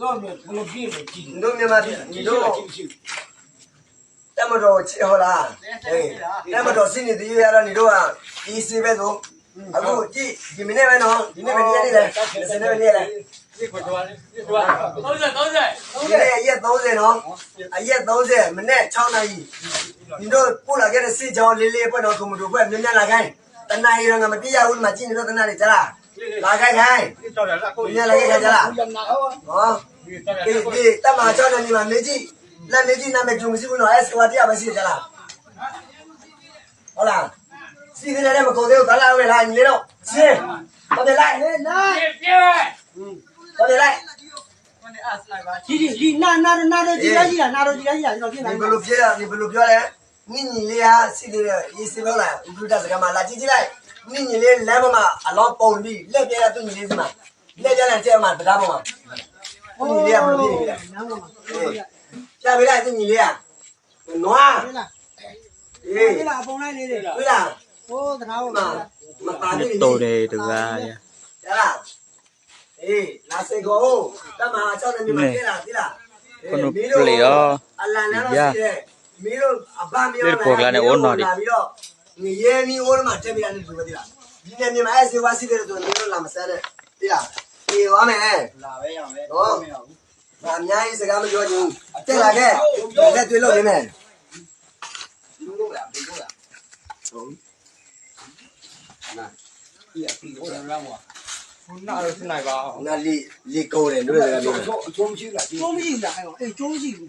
တော့ဘယ်လိုပြည့်မကြည့်ညီတို့မြန်မာပြည်ညီတို့တမတော်ချေဟောလားအေးတမတော်စင်းနေသေးရတော့ညီတို့ကဒီစီပဲဆိုအခုကြည့်ဒီမနေ့ပဲနော်ဒီနေ့ပဲနေ့နေ့လဲစနေပဲနေ့လဲဒီကိုတော့ဒီကို30 30ဒီနေ့ရက်30နော်အရက်30မနေ့6နာရီညီတို့ပို့လာခဲ့တဲ့စစ်ကြောင်းလေးလေးပွက်တော့ကွန်မတူပွက်မြင်မြင်လာခိုင်းတနာရီတော့ငါမပြရဘူးမကြည့်နေတော့တနာရီကြလားလာခိုင်းခိုင်း ဒီတော့လာကိုမြင်လာခဲ့ကြလားရနာဟောဟောဒီတော့ဒီဒီတမချောင်းနေမှာမေကြီးလက်မေကြီးနာမည်ဂျုံမရှိဘူးနော်အဲစဝတ်ရပါစီကြလားဟုတ်လားစီကလည်းမကုန်သေးဘူးဘာလာဝဲလာညီလေးတော့ရှင်းဘာလဲလိုက်ဟဲ့လာပြည့်ပြည့်ဘာလဲလိုက်ဒီဒီဒီနာနာနာတော့ကြည့်ရကြည့်တာနာတော့ကြည့်ရကြည့်တာကျွန်တော်ပြင်လာဒီဘလိုပြောရဒီဘလိုပြောလဲနိညီလေးဟာစီလေးရေးစီပြောလာဥပဒစကမှာလာကြည့်ကြည့်လိုက် နိညီလေးလမ်းပေါ်မှာအလောပုံပြီးလက်ပြရသူညီလေးစမှာလက်ပြလိုက်ကျဲမှာတရားပေါ်မှာညီလေးကဘယ်လိုဖြစ်နေလဲနားမှာပြပေးလိုက်သူညီလေးကနွားဟဲ့လားအေးဟဲ့လားအပုံလိုက်နေတယ်တွေ့လားဟိုးတနာဟုတ်မမပါနေတော်တယ်တကားရရလားအေးလာစေကိုတမအချောင်းနေမှာကြလားဒီလားအလန်လည်းတော့ရှိတယ်မင်းတို့အပမီရောလာပြီးတော့ ငရဲမီအိုးမှာတက်ပြရတယ်ဆိုပဲဒီလားဒီနေ့မြန်မာအဲစေဝါစီတယ်ဆိုမင်းတို့လာမစမ်းနဲ့ဒီလားအေးဝမ်းမယ်လာပဲရမယ်နော်အများကြီးစကားမပြောချင်တက်လာခဲ့လက်တွေ့လို့နေမယ်လို့ရပြီလို့ရဟုတ်နာဒီအပီဟိုရမ်းကွာခုနကတော့စနိုက်ပါနာလီလီကိုတယ်တို့လည်းပြောအချုံးရှိလားဒီကျုံးမရှိဘူးလားအဲ့အေးကျုံးမရှိဘူး